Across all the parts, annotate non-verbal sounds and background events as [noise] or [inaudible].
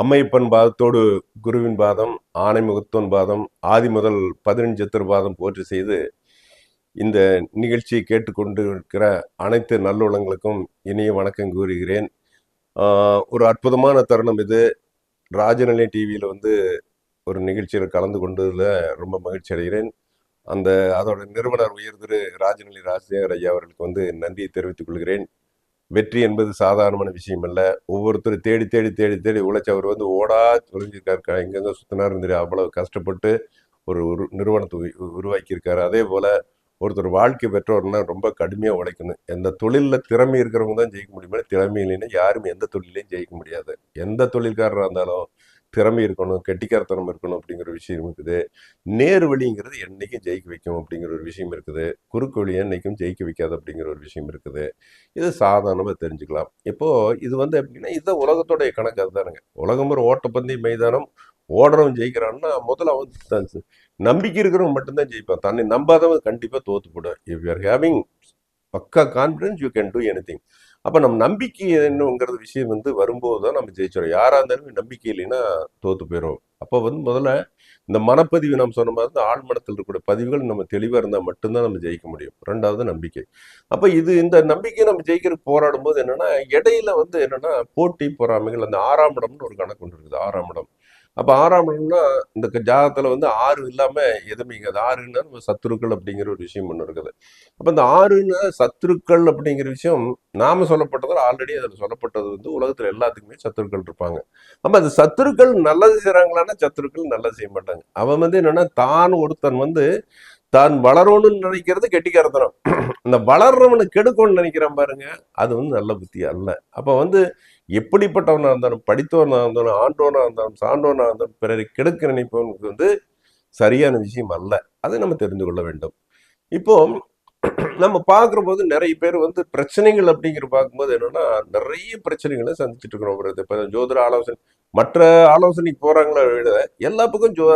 Ammaiyappan பாதத்தோடு குருவின் பாதம் ஆனைமுகத்தோன் பாதம் ஆதி முதல் பதினஞ்சு திருபாதம் போற்றி செய்து இந்த நிகழ்ச்சியை கேட்டுக்கொண்டு இருக்கிற அனைத்து நல்லுள்ளங்களுக்கும் இனிய வணக்கம் கூறுகிறேன். ஒரு அற்புதமான தருணம் இது. ராஜநிலை டிவியில் வந்து ஒரு நிகழ்ச்சியில் கலந்து கொண்டதில் ரொம்ப மகிழ்ச்சி அடைகிறேன். அந்த அதோட நிறுவனர் உயர் திரு ராஜநிலை ராஜசேகர் ஐயா அவர்களுக்கு வந்து நன்றியை தெரிவித்துக் கொள்கிறேன். வெற்றி என்பது சாதாரணமான விஷயம் அல்ல ஒவ்வொருத்தரும் தேடி தேடி தேடி தேடி உழைச்சி அவர் வந்து ஓடா தொலைஞ்சிருக்காரு. எங்கெங்க சுத்தினார் தெரியும் அவ்வளவு கஷ்டப்பட்டு ஒரு ஒரு நிறுவனத்தை உருவாக்கியிருக்காரு. அதே போல் ஒருத்தர் வாழ்க்கை பெற்றோர்னா ரொம்ப கடுமையாக உழைக்கணும். எந்த தொழிலில் திறமை இருக்கிறவங்க தான் ஜெயிக்க முடியுமே திறமை இல்லைன்னா யாரும் எந்த தொழிலையும் ஜெயிக்க முடியாது. எந்த தொழில்காரராக இருந்தாலும் திறமை இருக்கணும் கெட்டிக்காரத்தனம் இருக்கணும் அப்படிங்கிற விஷயம் இருக்குது. நேர் வழிங்கிறது என்னைக்கும் ஜெயிக்க வைக்கும் அப்படிங்கிற ஒரு விஷயம் இருக்குது. குறுக்கு வழி என்றைக்கும் ஜெயிக்க வைக்காது அப்படிங்கிற ஒரு விஷயம் இருக்குது. இது சாதாரணமாக தெரிஞ்சுக்கலாம். இப்போது இது வந்து எப்படின்னா இதுதான் உலகத்தோடைய கணக்கு அதுதானுங்க. உலகம் ஒரு ஓட்டப்பந்தய மைதானம். ஓடுறவன் ஜெயிக்கிறான்னா முதல்ல அவன் நம்பிக்கை இருக்கிறவன் மட்டும்தான் ஜெயிப்பான். தன்னை நம்பாதவன் கண்டிப்பாக தோத்து போடும் இஃப் யூ ஆர் ஹேவிங் பக்கா confidence you can do anything அப்போ நம்ம நம்பிக்கை என்னங்கிறது விஷயம் வந்து வரும்போது தான் நம்ம ஜெயிச்சிடும் யாராக இருந்தாலும் நம்பிக்கை இல்லைன்னா தோற்று போயிடும் அப்போ வந்து முதல்ல இந்த மனப்பதிவு நம்ம சொன்ன மாதிரி தான் ஆழ்மனத்தில் இருக்கக்கூடிய பதிவுகள் நம்ம தெளிவாக இருந்தால் மட்டும்தான் நம்ம ஜெயிக்க முடியும். ரெண்டாவது நம்பிக்கை. அப்போ இது இந்த நம்பிக்கையை நம்ம ஜெயிக்கிறதுக்கு போராடும் போது என்னென்னா இடையில வந்து என்னென்னா போட்டி பொறாமைகள் அந்த ஆறாம் இடம்னு ஒரு கணக்கு ஒன்று இருக்குது. ஆறாம் இடம். அப்போ ஆறாம் இடம்னா இந்த க- ஜாதகத்துல வந்து ஆறு இல்லாம எதுவுமே இருக்காது ஆறுன்னா நம்ம சத்துருக்கள் அப்படிங்கிற ஒரு விஷயம் ஒன்று இருக்குது. அப்போ இந்த ஆறுன்னா சத்துருக்கள் அப்படிங்கிற விஷயம் நாம சொல்லப்பட்டது ஆல்ரெடி அதில் சொல்லப்பட்டது வந்து உலகத்துல எல்லாத்துக்குமே சத்துருக்கள் இருப்பாங்க. அப்ப அந்த சத்துருக்கள் நல்லது செய்கிறாங்களான்னா சத்துருக்கள் நல்லது செய்ய மாட்டாங்க. அவன் வந்து என்னன்னா தான் ஒருத்தன் வந்து தான் வளரணும்னு நினைக்கிறது கெட்டிக்காரத்தனம். [clears throat] இந்த வளர்றவனை கெடுக்கணும்னு நினைக்கிறான் பாருங்க அது வந்து நல்ல புத்தி அல்ல. அப்ப வந்து எப்படிப்பட்டவனாக இருந்தாலும் படித்தவனாக இருந்தாலும் ஆண்டோனாக இருந்தாலும் சான்றோனாக இருந்தாலும் பிறரை கெடுக்க நினைப்பவனுக்கு வந்து சரியான விஷயம் அல்ல. அதை நம்ம தெரிந்து கொள்ள வேண்டும். இப்போ நம்ம பார்க்குற போது நிறைய பேர் வந்து பிரச்சனைகள் அப்படிங்கிற பார்க்கும்போது என்னன்னா நிறைய பிரச்சனைகளை சந்திச்சுட்டு இருக்கிறோம். இப்போ ஜோதிட ஆலோசனை மற்ற ஆலோசனைக்கு போறாங்களே விட எல்லா பக்கம் ஜோ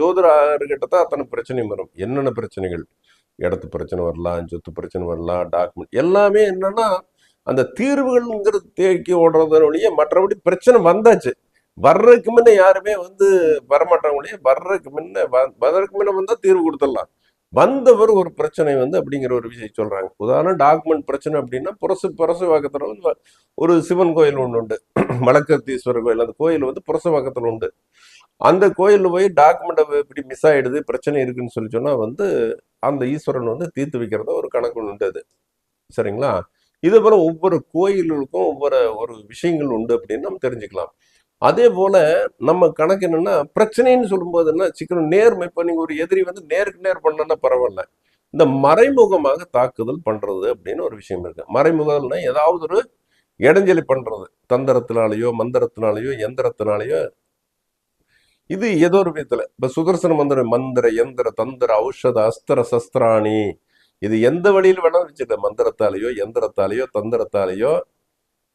ஜோதிடர்கிட்ட தான் அத்தனை பிரச்சனையும் வரும். என்னென்ன பிரச்சனைகள்? இடத்து பிரச்சனை வரலாம் சொத்து பிரச்சனை வரலாம் டாக்குமெண்ட் எல்லாமே என்னன்னா அந்த தீர்வுகள்ங்கிறது தேக்கி ஓடுறதனுடைய மற்றபடி பிரச்சனை வந்தாச்சு. வர்றதுக்கு முன்ன யாருமே வந்து வரமாட்டாங்களே வர்றதுக்கு முன்ன வ- வர்றதுக்கு முன்ன வந்தால் தீர்வு கொடுத்துடலாம். வந்தவர் ஒரு பிரச்சனை வந்து அப்படிங்கிற ஒரு விஷயம் சொல்றாங்க. உதாரணம் டாக்குமெண்ட் பிரச்சனை அப்படின்னா புரசு புரசவாக்கத்தில் வந்து ஒரு சிவன் கோயில் ஒன்று உண்டு. [clears throat] மலக்கத்தீஸ்வரர் கோயில். அந்த கோயில் வந்து புரசவாக்கத்தில் உண்டு. அந்த கோயிலில் போய் டாக்குமெண்ட் இப்படி மிஸ் ஆயிடுது பிரச்சனை இருக்குன்னு சொல்லி சொன்னால் வந்து அந்த ஈஸ்வரன் வந்து தீர்த்து வைக்கிறத ஒரு கணக்கு உண்டு அது. சரிங்களா? இதே போல ஒவ்வொரு கோயில்களுக்கும் ஒவ்வொரு ஒரு விஷயங்கள் உண்டு அப்படின்னு நம்ம தெரிஞ்சுக்கலாம். அதே போல நம்ம கணக்கு என்னன்னா பிரச்சனைன்னு சொல்லும்போது என்ன சிக்கனம் நேர்மை இப்போ நீங்க ஒரு எதிரி வந்து நேருக்கு நேர் பண்ணலன்னா பரவாயில்ல. இந்த மறைமுகமாக தாக்குதல் பண்றது அப்படின்னு ஒரு விஷயம் இருக்கு. மறைமுகம்னா ஏதாவது ஒரு இடைஞ்சலி பண்றது. தந்திரத்தினாலேயோ மந்திரத்தினாலேயோ எந்திரத்தினாலேயோ. இது ஏதோ ஒரு விதத்துல. இப்ப சுதர்சன மந்திரம் மந்திர எந்திர தந்திர ஔஷத அஸ்திர சஸ்திராணி இது எந்த வழியில் வேணாலும் வச்சிருந்தேன் மந்திரத்தாலேயோ எந்திரத்தாலேயோ தந்திரத்தாலேயோ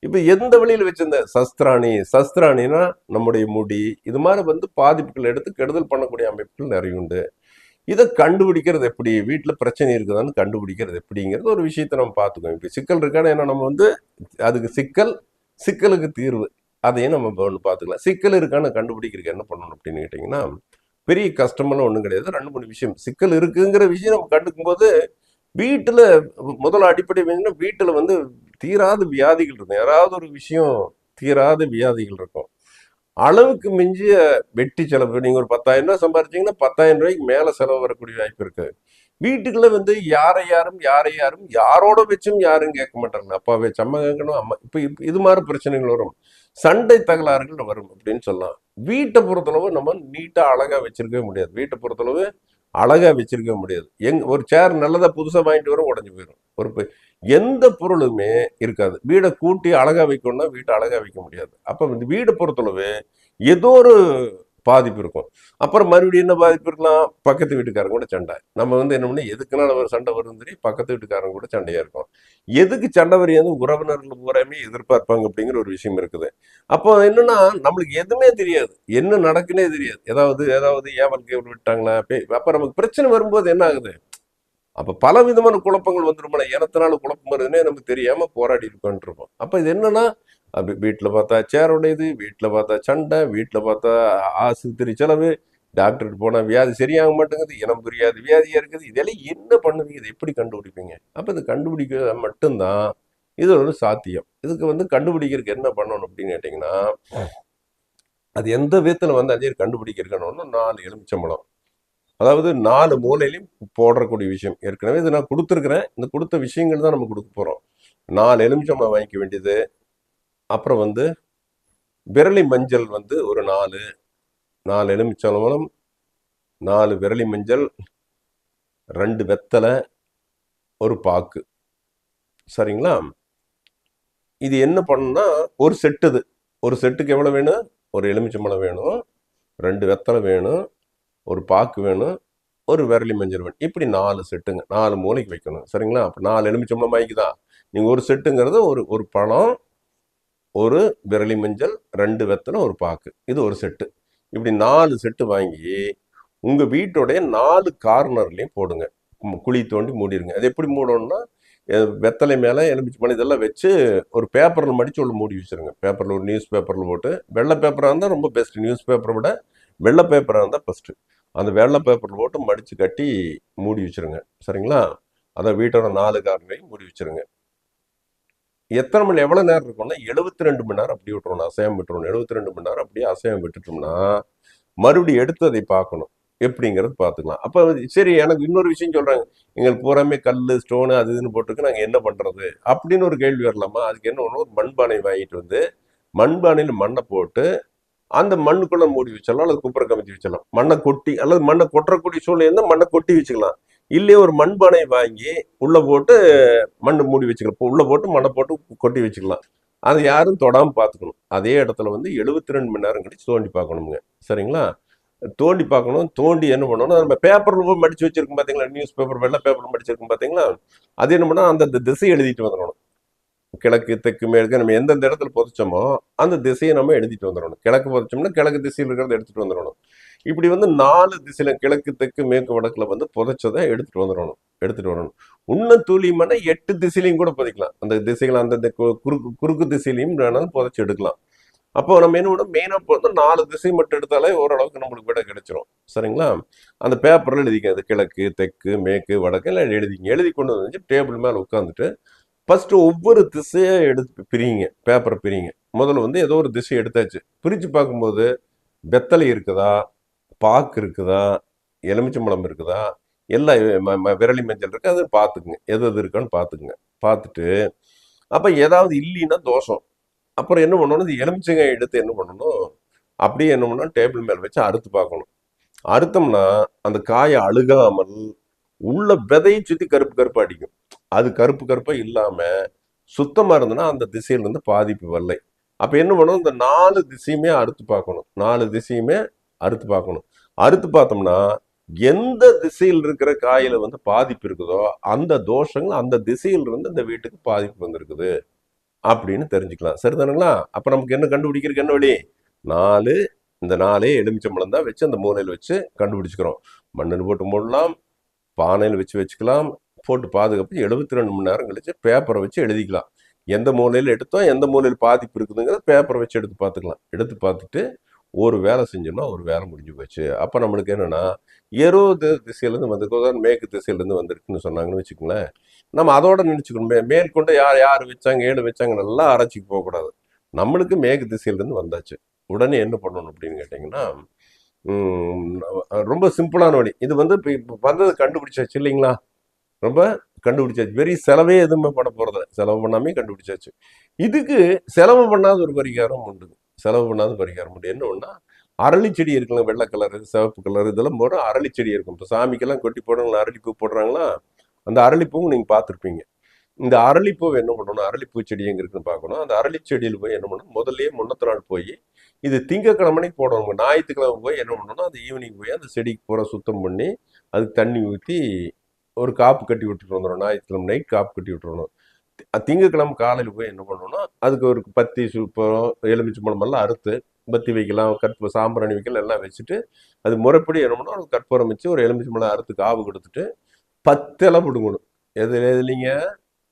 இப்போ எந்த வழியில் வச்சிருந்த? சஸ்திராணி. சஸ்திராணினா நம்முடைய முடி. இது மாதிரி வந்து பாதிப்புகள் எடுத்து கெடுதல் பண்ணக்கூடிய அமைப்புகள் நிறைய உண்டு. இதை கண்டுபிடிக்கிறது எப்படி? வீட்டில் பிரச்சனை இருக்குதான்னு கண்டுபிடிக்கிறது எப்படிங்கிறது ஒரு விஷயத்தை நம்ம பார்த்துக்கோம் இப்போ சிக்கல் இருக்கான்னு ஏன்னா நம்ம வந்து அதுக்கு சிக்கல் சிக்கலுக்கு தீர்வு. அதையும் நம்ம ஒன்று பார்த்துக்கலாம். சிக்கல் இருக்கான்னு கண்டுபிடிக்கிறதுக்கு என்ன பண்ணணும் அப்படின்னு கேட்டிங்கன்னா பெரிய கஷ்டமெல்லாம் ஒன்றும் கிடையாது. ரெண்டு மூணு விஷயம். சிக்கல் இருக்குங்கிற விஷயம் நம்ம கண்டுக்கும் போது வீட்டில் முதல்ல அடிப்படை வேணும்னா வீட்டில் வந்து தீராத வியாதிகள் இருக்கும். யாராவது ஒரு விஷயம் தீராத வியாதிகள் இருக்கும். அளவுக்கு மிஞ்சிய வெட்டி செலவு நீங்கள் ஒரு பத்தாயிரம் ரூபாய் சம்பாரிச்சிங்கன்னா பத்தாயிரம் ரூபாய்க்கு மேலே செலவு வரக்கூடிய வாய்ப்பு இருக்குது வீட்டுக்குள்ள வந்து யாரை யாரும் யாரை யாரும் யாரோட வச்சும் யாரும் கேட்க மாட்டாங்க. அப்பாவே சம்ம கேட்கணும் அம்மா இப்போ இது மாதிரி பிரச்சனைகள் வரும். சண்டை தகராறுகள் வரும் அப்படின்னு சொல்லலாம். வீட்டை பொறுத்தளவு நம்ம நீட்டாக அழகாக வச்சிருக்கவே முடியாது. வீட்டை பொறுத்தளவு அழகாக வச்சிருக்க முடியாது. எங் ஒரு சேர் நல்லதாக புதுசாக வாங்கிட்டு வரும் உடஞ்சு போயிடும் ஒரு எந்த பொருளுமே இருக்காது. வீடை கூட்டி அழகாக வைக்கணும்னா வீட்டை அழகாக வைக்க முடியாது. அப்போ இந்த வீடை பொறுத்தளவு ஏதோ ஒரு பாதிப்பு இருக்கும். அப்புறம் மறுபடியும் என்ன பாதிப்பு இருக்கலாம்? பக்கத்து வீட்டுக்காரங்க கூட சண்டை. நம்ம வந்து என்ன பண்ணி எதுக்குனால ஒரு சண்டை வரும் தெரியும் பக்கத்து வீட்டுக்காரங்க கூட சண்டையாக இருக்கும். எதுக்கு சண்டை வரையாது உறவினர்கள் பூராமே எதிர்பார்ப்பாங்க அப்படிங்கிற ஒரு விஷயம் இருக்குது. அப்போ என்னன்னா நம்மளுக்கு எதுவுமே தெரியாது. என்ன நடக்குன்னே தெரியாது. ஏதாவது ஏதாவது ஏவல் கேவல் விட்டாங்களா? அப்போ நமக்கு பிரச்சனை வரும்போது என்ன ஆகுது? அப்போ பல விதமான குழப்பங்கள் வந்துருமல. இனத்தினால குழப்பம் வருதுன்னே நமக்கு தெரியாமல் போராடி இருக்கான்ருப்போம் அப்போ இது என்னன்னா அப்படி வீட்டில் பார்த்தா சேர் உடையுது வீட்டில் பார்த்தா சண்டை வீட்டில் பார்த்தா ஆஸ்பத்திரி செலவு டாக்டருக்கு போனால் வியாதி சரியாக மாட்டேங்குது இனம் புரியாது வியாதியாக இருக்குது. இதெல்லாம் என்ன பண்ணுவீங்க? இதை எப்படி கண்டுபிடிப்பீங்க? அப்போ இது கண்டுபிடிக்க மட்டும்தான் இது ஒரு சாத்தியம். இதுக்கு வந்து கண்டுபிடிக்கிறதுக்கு என்ன பண்ணணும் அப்படின்னு கேட்டிங்கன்னா அது எந்த விதத்தில் வந்து அஞ்சு கண்டுபிடிக்கிறதுன்னு நாலு எலுமிச்சம்பழம். அதாவது நாலு மூலையிலையும் போடக்கூடிய விஷயம். ஏற்கனவே இது நான் கொடுத்துருக்குறேன். இந்த கொடுத்த விஷயங்கள் தான் நம்ம கொடுக்க போகிறோம் நாலு எலுமிச்சம்பழம் வாங்கிக்க வேண்டியது அப்புறம் வந்து விரலி மஞ்சள் வந்து ஒரு நாலு நாலு எலுமிச்சம்பழம் நாலு விரலி மஞ்சள் ரெண்டு வெத்தலை ஒரு பாக்கு. சரிங்களா? இது என்ன பண்ணுன்னா ஒரு செட்டு இது ஒரு செட்டுக்கு எவ்வளோ வேணும்? ஒரு எலுமிச்சம்பழம் வேணும் ரெண்டு வெத்தலை வேணும் ஒரு பாக்கு வேணும் ஒரு விரலி மஞ்சள் வேணும். இப்படி நாலு செட்டுங்க. நாலு மூலைக்கு வைக்கணும். சரிங்களா? அப்போ நாலு எலுமிச்சம்பழம் வாங்கிக்குதான் நீங்கள் ஒரு செட்டுங்கிறது ஒரு ஒரு பழம் ஒரு விரலி மஞ்சள் ரெண்டு வெத்தலை ஒரு பாக்கு. இது ஒரு செட்டு. இப்படி நாலு செட்டு வாங்கி உங்கள் வீட்டோடைய நாலு கார்னர்லேயும் போடுங்க. குழி தோண்டி மூடிடுங்க அது எப்படி மூடணும்னா வெத்தலை மேலே எலுமிச்சை பழம் இதெல்லாம் வச்சு ஒரு பேப்பரில் மடித்து உள்ள மூடி வச்சிருங்க. பேப்பரில் ஒரு நியூஸ் பேப்பரில் போட்டு வெள்ளை பேப்பராக இருந்தால் ரொம்ப பெஸ்ட் நியூஸ் பேப்பரை விட வெள்ளை பேப்பராக இருந்தால் ஃபஸ்ட்டு அந்த வெள்ளை பேப்பரில் போட்டு மடித்து கட்டி மூடி வச்சிருங்க. சரிங்களா? அதை வீட்டோட நாலு காரணையும் மூடி வச்சுருங்க. எத்தனை மணி எவ்வளோ நேரம் இருக்கும்னா எழுபத்தி ரெண்டு மணி நேரம் அப்படி விட்டுறணும் அசையம் விட்டுறணும் எழுபத்தி ரெண்டு மணி நேரம் அப்படியே அசையம் விட்டுட்டோம்னா மறுபடியும் எடுத்து அதை பார்க்கணும். எப்படிங்கிறது பார்த்துக்கலாம். அப்போ சரி எனக்கு இன்னொரு விஷயம் சொல்கிறாங்க எங்களுக்கு பூராமே கல் ஸ்டோனு அது இதுன்னு போட்டுருக்கு. நாங்கள் என்ன பண்ணுறது அப்படின்னு ஒரு கேள்வி வரலாமா? அதுக்கு என்ன ஒன்று ஒரு மண்பானை வாங்கிட்டு வந்து மண்பானையில் மண்ணை போட்டு அந்த மண்ணுக்குள்ளே மூடி வச்சிடலாம். அல்லது குப்பரை கமித்தி வச்சிடலாம். மண்ணை கொட்டி அல்லது மண்ணை கொட்டக்கூடிய சூழ்நிலை இருந்தால் மண்ணை கொட்டி வச்சுக்கலாம். இல்லையே ஒரு மண்பானை வாங்கி உள்ளே போட்டு மண் மூடி வச்சுக்கலாம். உள்ளே போட்டு மண்ணை போட்டு கொட்டி வச்சுக்கலாம். அதை யாரும் தொடாமல் பார்த்துக்கணும். அதே இடத்துல வந்து எழுபத்தி ரெண்டு மணி நேரம் கழிச்சு தோண்டி பார்க்கணுங்க சரிங்களா? தோண்டி பார்க்கணும். தோண்டி என்ன பண்ணணும்? நம்ம பேப்பரில் போய் வச்சுருக்கோம் பார்த்தீங்களா நியூஸ் பேப்பர் வெள்ளை பேப்பர் மடிச்சிருக்கோம் பார்த்தீங்களா அது என்ன பண்ணால் அந்த திசை எழுதிட்டு வந்துடணும். கிழக்கு தெற்கு மேற்கு நம்ம எந்தெந்த இடத்துல புதைச்சோமோ அந்த திசையை நம்ம எழுதிட்டு வந்துடணும். கிழக்கு புதைச்சோம்னா கிழக்கு திசையில் இருக்கிறத எடுத்துகிட்டு வந்துடணும். இப்படி வந்து நாலு திசையில கிழக்கு தெற்கு மேற்கு வடக்குல வந்து புதைச்சதை எடுத்துட்டு வந்துடணும் எடுத்துட்டு வரணும். இன்னும் துல்லியமான எட்டு திசையிலையும் கூட புதைக்கலாம். அந்த திசைகள் அந்தந்த கு- குறுக்கு குறுக்கு திசையிலையும் வேணாலும் புதைச்சி எடுக்கலாம். அப்போ நம்ம என்ன பண்ணோம் மெயினாக போகிறது நாலு திசை மட்டும் எடுத்தாலே ஓரளவுக்கு நம்மளுக்கு விட கிடைச்சிரும். சரிங்களா? அந்த பேப்பரில் எழுதிக்க கிழக்கு தெற்கு மேற்கு வடக்கு எல்லாம் எழுதிங்க. எழுதி கொண்டு வந்து டேபிள் மேலே உட்காந்துட்டு ஃபஸ்ட்டு ஒவ்வொரு திசையை எடுத்து பிரிங்க. பேப்பரை பிரிங்க. முதல்ல வந்து ஏதோ ஒரு திசை எடுத்தாச்சு. பிரித்து பார்க்கும்போது வெத்தலை இருக்குதா? பாக்கு இருக்குதா? எலுமிச்சம்பழம் இருக்குதா? எல்லாம் ம- ம- விரலி மஞ்சள் இருக்கு அது பார்த்துக்குங்க எது எது இருக்கான்னு பார்த்துக்குங்க பார்த்துட்டு அப்போ ஏதாவது இல்லைன்னா தோஷம் அப்புறம் என்ன பண்ணணும்? இந்த எலுமிச்சங்காய் எடுத்து என்ன பண்ணணும்? அப்படியே என்ன பண்ணணும்? டேபிள் மேலே வச்சு அறுத்து பார்க்கணும். அறுத்தோம்னா அந்த காயை அழுகாமல் உள்ள விதையை சுற்றி கருப்பு கருப்பு அடிக்கும். அது கருப்பு கருப்பாக இல்லாமல் சுத்தமாக இருந்ததுன்னா அந்த திசையிலேருந்து பாதிப்பு வரலை. அப்போ என்ன பண்ணணும்? இந்த நாலு திசையுமே அறுத்து பார்க்கணும். நாலு திசையுமே அறுத்து பார்க்கணும். அடுத்து பார்த்தோம்னா எந்த திசையில் இருக்கிற காயில வந்து பாதிப்பு இருக்குதோ அந்த தோஷங்கள் அந்த திசையில் இருந்து இந்த வீட்டுக்கு பாதிப்பு வந்திருக்குது அப்படின்னு தெரிஞ்சுக்கலாம். சரிதானுங்களா அப்ப நமக்கு என்ன கண்டுபிடிக்கிறதுக்கு என்ன வழி? நாலு இந்த நாலே எலுமிச்சம்பழம் தான் வச்சு அந்த மூலையில் வச்சு கண்டுபிடிச்சிக்கிறோம். மண்ணில் போட்டு மூடலாம் பானையில் வச்சு வச்சுக்கலாம் போட்டு பாதுகாப்பு எழுபத்தி ரெண்டு மணி நேரம் கழிச்சு பேப்பரை வச்சு எழுதிக்கலாம். எந்த மூலையில் எடுத்தோம் எந்த மூலையில் பாதிப்பு இருக்குதுங்கிறத பேப்பரை வச்சு எடுத்து பார்த்துக்கலாம். எடுத்து பார்த்துட்டு ஒரு வேலை செஞ்சோம்னா ஒரு வேலை முடிஞ்சு போச்சு. அப்போ நம்மளுக்கு என்னென்னா இருபது திசையிலேருந்து வந்திருக்கு மேற்கு திசையிலேருந்து வந்திருக்குன்னு சொன்னாங்கன்னு வச்சுக்கோங்களேன். நம்ம அதோட நினச்சிக்கணும். மே மேற்கொண்டு யார் யார் வச்சாங்க ஏழு வச்சாங்க நல்லா அரைச்சிக்கு போகக்கூடாது. நம்மளுக்கு மேற்கு திசையிலேருந்து வந்தாச்சு. உடனே என்ன பண்ணணும் அப்படின்னு கேட்டிங்கன்னா ரொம்ப சிம்பிளான வழி. இது வந்து இப்போ இப்போ வந்தது கண்டுபிடிச்சாச்சு இல்லைங்களா? ரொம்ப கண்டுபிடிச்சாச்சு. வெறி செலவே எதுவுமே பண்ண போகிறதில்ல செலவு பண்ணாமே கண்டுபிடிச்சாச்சு. இதுக்கு செலவு பண்ணாத ஒரு பரிகாரம் உண்டு. செலவு பண்ணாத பரிகாரம் முடியும் என்ன ஒன்றா அரளி செடி இருக்குல்ல வெள்ளை கலரு சிவப்பு கலர் இதெல்லாம் போட அரளி செடி இருக்கும். இப்போ சாமிக்கெல்லாம் கொட்டி போடுறாங்களா அரளிப்பூ போடுறாங்களா அந்த அரளிப்பூவும் நீங்கள் பார்த்துருப்பீங்க. இந்த அரளிப்பூவை என்ன பண்ணணும் அரளிப்பூ செடி எங்க இருக்குன்னு பார்க்கணும். அந்த அரளி செடியில் போய் என்ன பண்ணணும் முதல்லயே முன்னத்த நாள் போய் இது திங்கக்கிழமைக்கு போடணும் ஞாயிற்றுக்கிழமை போய் என்ன பண்ணணும் அந்த ஈவினிங் போய் அந்த செடிக்கு பூரா சுத்தம் பண்ணி அதுக்கு தண்ணி ஊற்றி ஒரு காப்பு கட்டி விட்டுட்டு வந்துடும் ஞாயிற்றுக்கிழமை நைட் காப்பு கட்டி விட்டுறணும். திங்கக்கிழமை காலையில் போய் என்ன பண்ணணும்னா அதுக்கு ஒரு பத்தி சூப்பரம் எலுமிச்சை பழமெல்லாம் அறுத்து பத்தி வைக்கலாம் கற்ப சாம்பிராணி வைக்கலாம் எல்லாம் வச்சுட்டு அது முறைப்படி என்ன பண்ணணும் ஒரு கற்பூரம் வச்சு ஒரு எலுமிச்சை பழம் அறுத்து காவு கொடுத்துட்டு பத்து இலை பிடுங்கணும். எது எதுலிங்க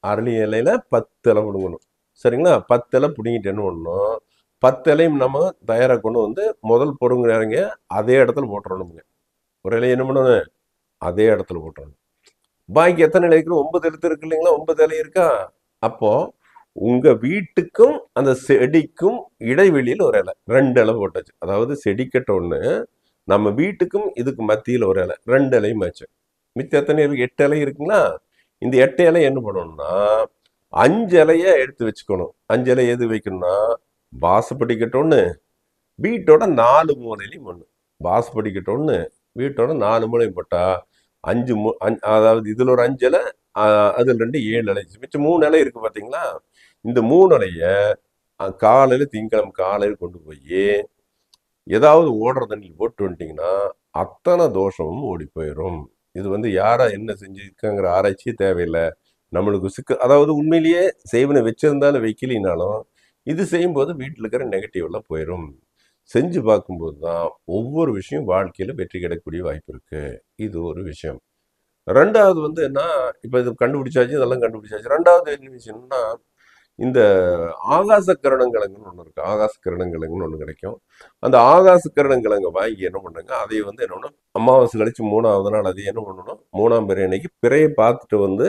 அரளி இலையில பத்து இலை பிடுங்கணும். சரிங்களா? பத்து இலை பிடுங்கிட்டு என்ன பண்ணணும் பத்து இலையும் நம்ம தயாராக கொண்டு வந்து முதல் பொறுங்க அதே இடத்துல போட்டுறணுங்க ஒரு இலையை என்ன பண்ணணும் அதே இடத்துல போட்டுறணும். பாக்கி எத்தனை இலை இருக்கு? ஒன்பது எழுத்து இருக்கு இல்லைங்களா? ஒன்பது இலை இருக்கா? அப்போ உங்க வீட்டுக்கும் அந்த செடிக்கும் இடைவெளியில் ஒரு இலை ரெண்டு இலை போட்டாச்சு. அதாவது செடிக்கட்ட ஒண்ணு நம்ம வீட்டுக்கும் இதுக்கு மத்தியில் ஒரு இலை ரெண்டு இலையும் ஆச்சு. மித்த எத்தனை இருக்கு எட்டு இலை இருக்குங்களா? இந்த எட்டு இலை என்ன பண்ணணும்னா அஞ்சு இலைய எடுத்து வச்சுக்கணும். அஞ்சு இலை எது வைக்கணும்னா பாசப்படி ஒன்று வீட்டோட நாலு மூலையிலையும் ஒன்று பாசப்படி ஒன்று வீட்டோட நாலு மூலையும் போட்டால் அஞ்சு மூ அதாவது இதில் ஒரு அஞ்சு இலை அதில் ரெண்டு ஏழு இலை. மிச்சம் மூணு இலை இருக்குது பார்த்தீங்களா? இந்த மூணு இலையை காலையில் திங்கிழமை காலையில் கொண்டு போய் ஏதாவது ஓடுற தண்ணியில் போட்டு வந்துட்டிங்கன்னா அத்தனை தோஷமும் ஓடி போயிடும் இது வந்து யாரா என்ன செஞ்சுருக்காங்கிற ஆராய்ச்சியே தேவையில்லை. நம்மளுக்கு சிக்க அதாவது உண்மையிலேயே செய்வனை வச்சிருந்தாலும் வைக்கலினாலும் இது செய்யும்போது வீட்டில் இருக்கிற நெகட்டிவ்லாம் போயிடும் செஞ்சு பார்க்கும்போது தான் ஒவ்வொரு விஷயம் வாழ்க்கையில் வெற்றி கிடைக்கக்கூடிய வாய்ப்பு இருக்குது இது ஒரு விஷயம். ரெண்டாவது வந்து என்ன இப்போ இது கண்டுபிடிச்சாச்சு இதெல்லாம் கண்டுபிடிச்சாச்சு. ரெண்டாவது என்ன விஷயம்னா இந்த ஆகாச கிரணங்கிழங்குன்னு ஒன்று இருக்குது ஆகாச கிரணங்கிழங்குன்னு ஒன்று கிடைக்கும். அந்த ஆகாச கிரணங்கிழங்க வாங்கி என்ன பண்ணுங்க அதை வந்து என்ன பண்ணணும் அமாவாசை கழிச்சு மூணாவது நாள் அதை என்ன பண்ணணும் மூணாம் பிறை அன்னைக்கு பிறையை பார்த்துட்டு வந்து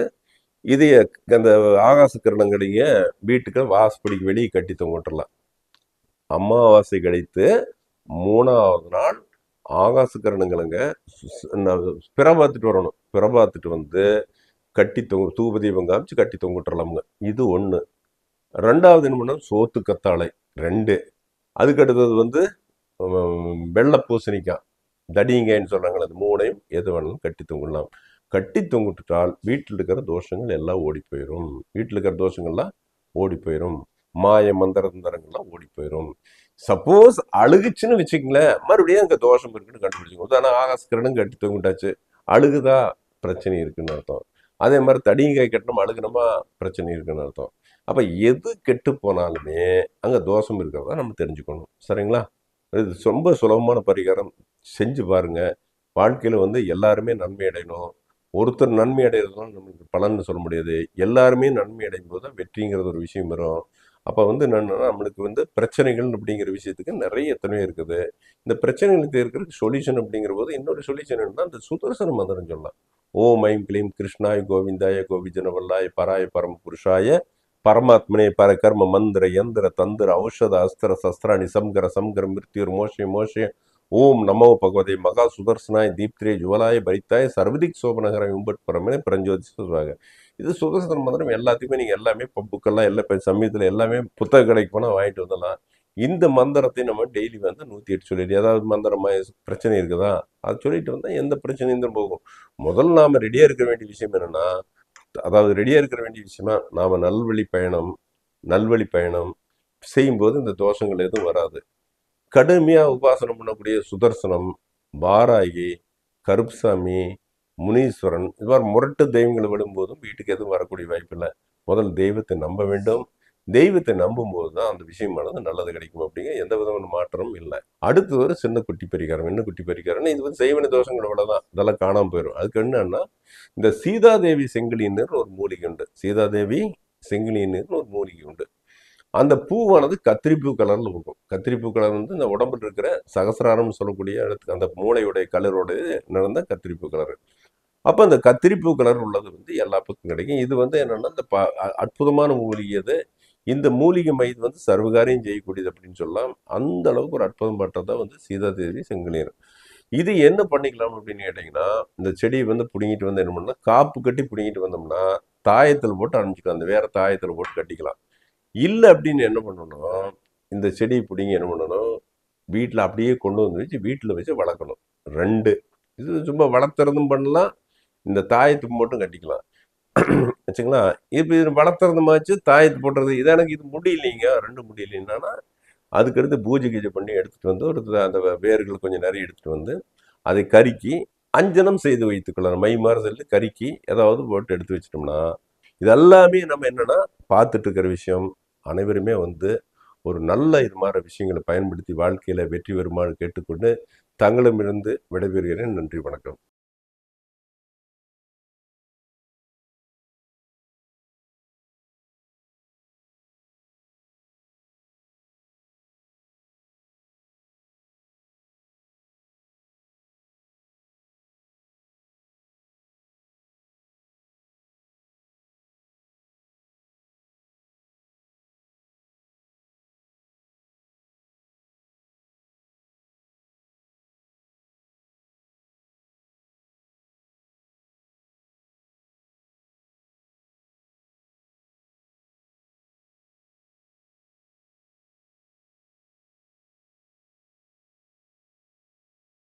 இதைய அந்த ஆகாச கிரணங்களைய வீட்டுக்கு வாசப்படிக்கு வெளியே கட்டி தொங்கிட்டுலாம் அமாவாசை கழித்து மூணாவது நாள் ஆகாச பிரபாத்துட்டு பார்த்துட்டு வரணும். பிரபாத்துட்டு பார்த்துட்டு வந்து கட்டி தொங்கு தூபதீபம் காமிச்சு கட்டி தொங்கிட்டுறலாமுங்க. இது ஒன்று ரெண்டாவது என்ன பண்ணோம் சோத்து கத்தாழை. ரெண்டு. அதுக்கு அடுத்தது வந்து வெள்ளை பூசணிக்காய். தடிங்கன்னு சொல்கிறாங்களே அது மூணையும் எது வேணாலும் கட்டி தொங்கலாம். கட்டி தொங்கிட்டுட்டால் வீட்டில் இருக்கிற தோஷங்கள் எல்லாம் ஓடி போயிடும் வீட்டில் இருக்கிற தோஷங்கள்லாம் ஓடி போயிடும் மாய மந்திரந்தரங்கள்லாம் ஓடி போயிடும் சப்போஸ் அழுகுச்சுன்னு வச்சுக்கங்களேன் மறுபடியும் அங்கே தோஷம் இருக்குன்னு கண்டுபிடிச்சிங்க உதாரணம் ஆகாசக்கரனும் கட்டி தூங்கிட்டாச்சு. அழுகுதா? பிரச்சனை இருக்குன்னு அர்த்தம். அதே மாதிரி தடிங்காய் கட்டணும் அழுகணுமா? பிரச்சனை இருக்குன்னு அர்த்தம். அப்போ எது கெட்டு போனாலுமே அங்கே தோஷம் இருக்கிறதா நம்ம தெரிஞ்சுக்கணும். சரிங்களா? இது ரொம்ப சுலபமான பரிகாரம். செஞ்சு பாருங்கள் வாழ்க்கையில் வந்து எல்லாருமே நன்மை அடையணும். ஒருத்தர் நன்மை அடைகிறதுலாம் நம்மளுக்கு பலன்னு சொல்ல முடியாது. எல்லாருமே நன்மை அடையும் போது தான் வெற்றிங்கிறது ஒரு விஷயம் வரும். அப்போ வந்து என்னென்னா நம்மளுக்கு வந்து பிரச்சனைகள் அப்படிங்கிற விஷயத்துக்கு நிறைய எத்தனையோ இருக்குது. இந்த பிரச்சனைகளுக்கு தீர்க்கிறதுக்கு சொல்யூஷன் அப்படிங்கிற போது இன்னொரு சொல்யூஷன் என்னன்னா இந்த சுதர்சன மந்திரம் சொல்லலாம். ஓம் ஐம் கிளீம் கிருஷ்ணாய் கோவிந்தாய கோவிஜனவல்லாய் பராய பரம புருஷாய பரமாத்மனே பரகர்ம மந்திர யந்திர தந்திர ஔஷத அஸ்திர சஸ்திராணி சம்கர சம்கர மிருத்தியூர் மோஷய மோஷய ஓம் நமோ பகவதே மகா சுதர்சனாய் தீப்திரே ஜுவலாய பரித்தாய சர்வதிக் சோபனகர உம்பட் பரமனே பிரஞ்சோதி சொல்லுவாங்க இது சுதர்சன மந்திரம் எல்லாத்தையுமே நீங்கள் எல்லாமே இப்போ புக்கெல்லாம் எல்லா இப்போ சமயத்தில் எல்லாமே புத்தக கடைக்கு போனால் வாங்கிட்டு வந்துடலாம். இந்த மந்திரத்தை நம்ம டெய்லி வந்து நூற்றி எட்டு சொல்லிட்டு ஏதாவது மந்திரமாக பிரச்சனை இருக்குதா? அது சொல்லிட்டு வந்தால் எந்த பிரச்சனையும் தான் போகும். முதல்ல நாம் ரெடியாக இருக்க வேண்டிய விஷயம் என்னென்னா அதாவது ரெடியாக இருக்கிற வேண்டிய விஷயமா நாம் நல்வழி பயணம் நல்வழி பயணம் செய்யும்போது இந்த தோஷங்கள் எதுவும் வராது. கடுமையாக உபாசனம் பண்ணக்கூடிய சுதர்சனம் பாராகி கருப்சாமி முனீஸ்வரன். இது மாதிரி முரட்டு தெய்வங்களை விடும்போதும் வீட்டுக்கு எதுவும் வரக்கூடிய வாய்ப்பில்லை. முதல் தெய்வத்தை நம்ப வேண்டும். தெய்வத்தை நம்பும்போது தான் அந்த விஷயமானது நல்லது கிடைக்கும் அப்படிங்க எந்த விதமான மாற்றமும் இல்லை. அடுத்து ஒரு சின்ன குட்டி பரிகாரம். என்ன குட்டி பரிகாரம்னா இது வந்து செய்வன தோஷங்களோட தான் இதெல்லாம் காணாமல் போயிடும் அதுக்கு என்னன்னா இந்த சீதாதேவி செங்கிலின்னு ஒரு மூலிகை உண்டு. சீதாதேவி செங்கிலின்னு ஒரு மூலிகை உண்டு. அந்த பூவானது கத்திரிப்பூ கலரில் இருக்கும் கத்திரிப்பூ கலர் வந்து இந்த உடம்புல இருக்கிற சகசிராரம் சொல்லக்கூடிய இடத்துக்கு அந்த மூளையுடைய கலரோட நடந்த கத்திரிப்பூ கலர். அப்போ அந்த கத்திரிப்பூ கலர் உள்ளது வந்து எல்லா பக்கம் கிடைக்கும். இது வந்து என்னென்னா இந்த ப அற்புதமான மூலிகை அது. இந்த மூலிகை மைது வந்து சர்வகாரியம் செய்யக்கூடியது அப்படின்னு சொல்லலாம் அந்த அளவுக்கு ஒரு அற்புதம் பட்டதான் வந்து சீதா தேவி செங்கிலியர் இது என்ன பண்ணிக்கலாம் அப்படின்னு கேட்டிங்கன்னா இந்த செடியை வந்து பிடுங்கிட்டு வந்து என்ன பண்ணால் காப்பு கட்டி பிடுங்கிட்டு வந்தோம்னா தாயத்தில் போட்டு அனுப்பிச்சிக்கலாம் அந்த வேறு தாயத்தில் போட்டு கட்டிக்கலாம். இல்லை அப்படின்னு என்ன பண்ணணும்? இந்த செடியை பிடிங்கி என்ன பண்ணணும்? வீட்டில் அப்படியே கொண்டு வந்து வச்சு வீட்டில் வச்சு வளர்க்கணும். ரெண்டு. இது சும்மா வளர்த்துறதும் பண்ணலாம். இந்த தாயத்துக்கு மட்டும் கட்டிக்கலாம். வச்சுங்களா இப்போ இது வளர்த்துறதுமாச்சு தாயத்து போடுறது. இது எனக்கு இது முடியலைங்க. ரெண்டு முடியலைன்னா அதுக்கடுத்து பூஜை கீஜை பண்ணி எடுத்துகிட்டு வந்து ஒரு த- அந்த வேர்கள் கொஞ்சம் நிறைய எடுத்துகிட்டு வந்து அதை கருக்கி அஞ்சனம் செய்து வைத்துக்கொள்ளணும். மை மாறுதல் கருக்கி ஏதாவது போட்டு எடுத்து வச்சிட்டோம்னா இதெல்லாமே நம்ம என்னன்னா பார்த்துட்டு இருக்கிற விஷயம். அனைவருமே வந்து ஒரு நல்ல இது மாதிரி விஷயங்களை பயன்படுத்தி வாழ்க்கையில் வெற்றி பெறுமாறு கேட்டுக்கொண்டு தங்களிடமிருந்து விடைபெறுகிறேன். நன்றி வணக்கம்.